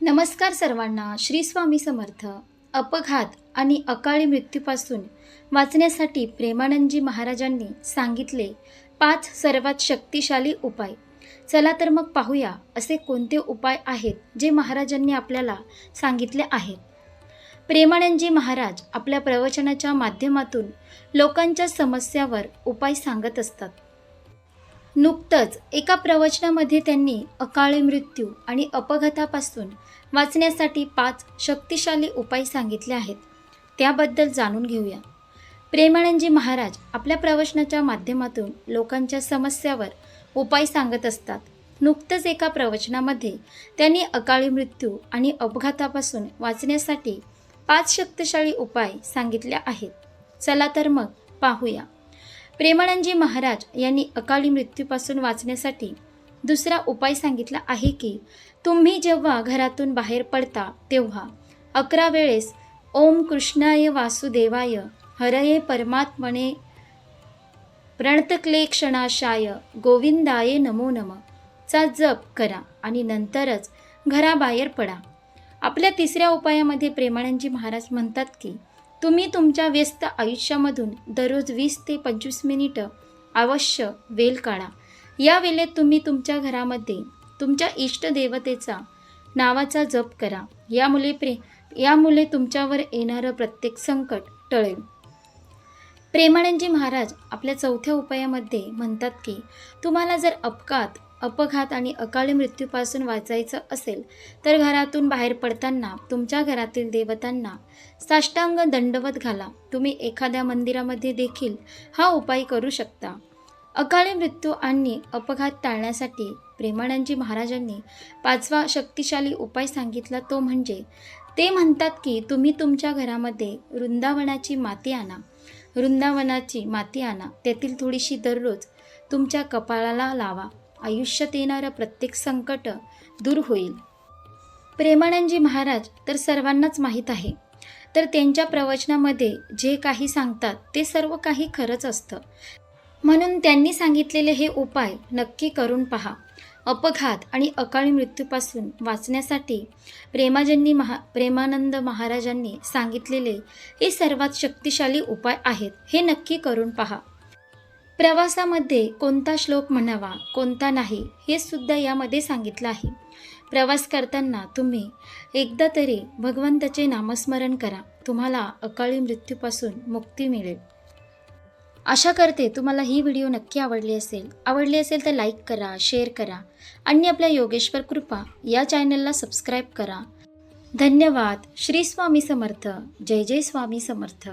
नमस्कार सर्वांना श्री स्वामी समर्थ. अपघात आणि अकाळी मृत्यूपासून वाचण्यासाठी प्रेमानंदजी महाराजांनी सांगितले पाच सर्वात शक्तिशाली उपाय. चला तर मग पाहूया असे कोणते उपाय आहेत जे महाराजांनी आपल्याला सांगितले आहेत. प्रेमानंदजी महाराज आपल्या प्रवचनाच्या माध्यमातून लोकांच्या समस्यावर उपाय सांगत असतात. नुकतंच एका प्रवचनामध्ये त्यांनी अकाळी मृत्यू आणि अपघातापासून वाचण्यासाठी पाच शक्तिशाली उपाय सांगितले आहेत. त्याबद्दल जाणून घेऊया. प्रेमानंदजी महाराज आपल्या प्रवचनाच्या माध्यमातून लोकांच्या समस्यावर उपाय सांगत असतात. नुकतंच एका प्रवचनामध्ये त्यांनी अकाळी मृत्यू आणि अपघातापासून वाचण्यासाठी पाच शक्तिशाली उपाय सांगितले आहेत. चला तर मग पाहूया. प्रेमानंदजी महाराज यांनी अकाली मृत्यूपासून वाचण्यासाठी दुसरा उपाय सांगितला आहे की तुम्ही जेव्हा घरातून बाहेर पडता तेव्हा अकरा वेळेस ओम कृष्णाय वासुदेवाय हरये परमात्मने प्रणतक्लेक्षणाशाय गोविंदाय नमो नम चा जप करा आणि नंतरच घराबाहेर पडा. आपल्या तिसऱ्या उपायामध्ये प्रेमानंदजी महाराज म्हणतात की तुम्ही तुमच्या व्यस्त आयुष्यामधून दररोज वीस ते पंचवीस मिनिटं अवश्य वेल काढा. या वेळेत तुम्ही तुमच्या घरामध्ये तुमच्या इष्टदेवतेचा नावाचा जप करा. यामुळे प्रे यामुळे तुमच्यावर येणारं प्रत्येक संकट टळेल. प्रेमानंदजी महाराज आपल्या चौथ्या उपायामध्ये म्हणतात की तुम्हाला जर अपघात अपघात आणि अकाली मृत्यूपासून वाचायचं असेल तर घरातून बाहेर पडताना तुमच्या घरातील देवतांना साष्टांग दंडवत घाला. तुम्ही एखाद्या मंदिरामध्ये देखील हा उपाय करू शकता. अकाली मृत्यू आणि अपघात टाळण्यासाठी प्रेमानंदजी महाराजांनी पाचवा शक्तिशाली उपाय सांगितला तो म्हणजे ते म्हणतात की तुम्ही तुमच्या घरामध्ये वृंदावनाची माती आणा. वृंदावनाची माती आणा. त्यातील थोडीशी दररोज तुमच्या कपाळाला लावा. आयुष्यात येणारं प्रत्येक संकट दूर होईल. प्रेमानंदजी महाराज तर सर्वांनाच माहीत आहे. तर त्यांच्या प्रवचनामध्ये जे काही सांगतात ते सर्व काही खरंच असतं. म्हणून त्यांनी सांगितलेले हे उपाय नक्की करून पहा. अपघात आणि अकाळी मृत्यूपासून वाचण्यासाठी प्रेमाजन्नी महा प्रेमानंद महाराजांनी सांगितलेले हे सर्वात शक्तिशाली उपाय आहेत. हे नक्की करून पहा. प्रवासामध्ये कोणता श्लोक म्हणावा कोणता नाही हे सुद्धा यामध्ये सांगितलं आहे. प्रवास करताना तुम्ही एकदा तरी भगवंताचे नामस्मरण करा. तुम्हाला अकाळी मृत्यूपासून मुक्ती मिळेल. आशा करते तुम्हाला ही व्हिडिओ नक्की आवडली असेल. आवडली असेल तर लाईक करा शेअर करा आणि आपल्या योगेश्वर कृपा या चॅनलला सबस्क्राईब करा. धन्यवाद. श्री स्वामी समर्थ. जय जय स्वामी समर्थ.